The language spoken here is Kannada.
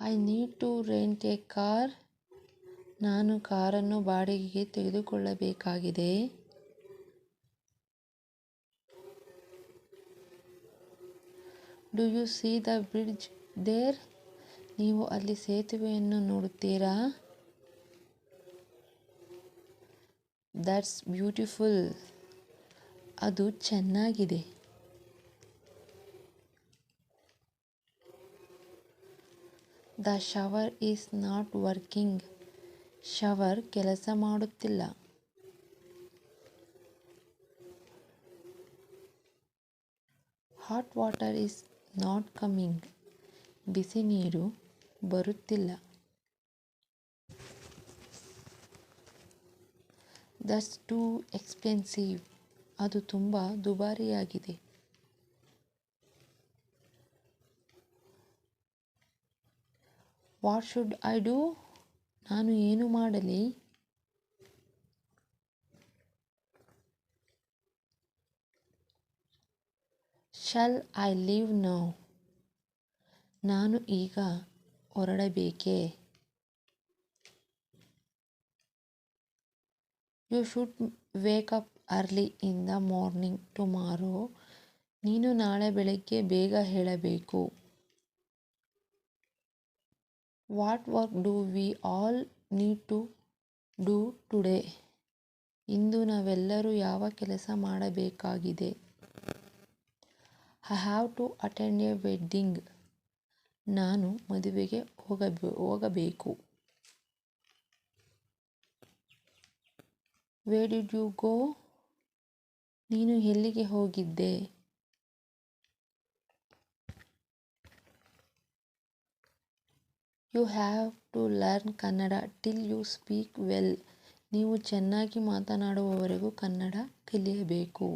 I need to rent a car ನಾನು ಕಾರನ್ನು ಬಾಡಿಗೆಗೆ ತೆಗೆದುಕೊಳ್ಳಬೇಕಾಗಿದೆ. Do you see the bridge there ನೀವು ಅಲ್ಲಿ ಸೇತುವೆಯನ್ನು ನೋಡುತ್ತೀರಾ? ದಟ್ಸ್ ಬ್ಯೂಟಿಫುಲ್ ಅದು ಚೆನ್ನಾಗಿದೆ. The shower is not working shower ಕೆಲಸ ಮಾಡುತ್ತಿಲ್ಲ. Hot water is not coming ಬಿಸಿ ನೀರು ಬರುತ್ತಿಲ್ಲ. ದಟ್ಸ್ ಟೂ ಎಕ್ಸ್ಪೆನ್ಸಿವ್ ಅದು ತುಂಬ ದುಬಾರಿಯಾಗಿದೆ. ವಾಟ್ ಶುಡ್ ಐ ಡೂ ನಾನು ಏನು ಮಾಡಲಿ? ಶಲ್ ಐ ಲೀವ್ ನೌ ನಾನು ಈಗ ಹೊರಡಬೇಕೇ? You should wake up early in the morning tomorrow ನೀನು ನಾಳೆ ಬೆಳಗ್ಗೆ ಬೇಗ ಹೇಳಬೇಕು. What work do we all need to do today ಇಂದು ನಾವೆಲ್ಲರೂ ಯಾವ ಕೆಲಸ ಮಾಡಬೇಕಾಗಿದೆ? I have to attend a wedding ನಾನು ಮದುವೆಗೆ ಹೋಗಬೇ ಹೋಗಬೇಕು. ವೇ ಡಿಡ್ ಯು ಗೋ ನೀನು ಎಲ್ಲಿಗೆ ಹೋಗಿದ್ದೆ? You have to learn Kannada till you speak well ನೀವು ಚೆನ್ನಾಗಿ ಮಾತನಾಡುವವರೆಗೂ ಕನ್ನಡ ಕಲಿಯಬೇಕು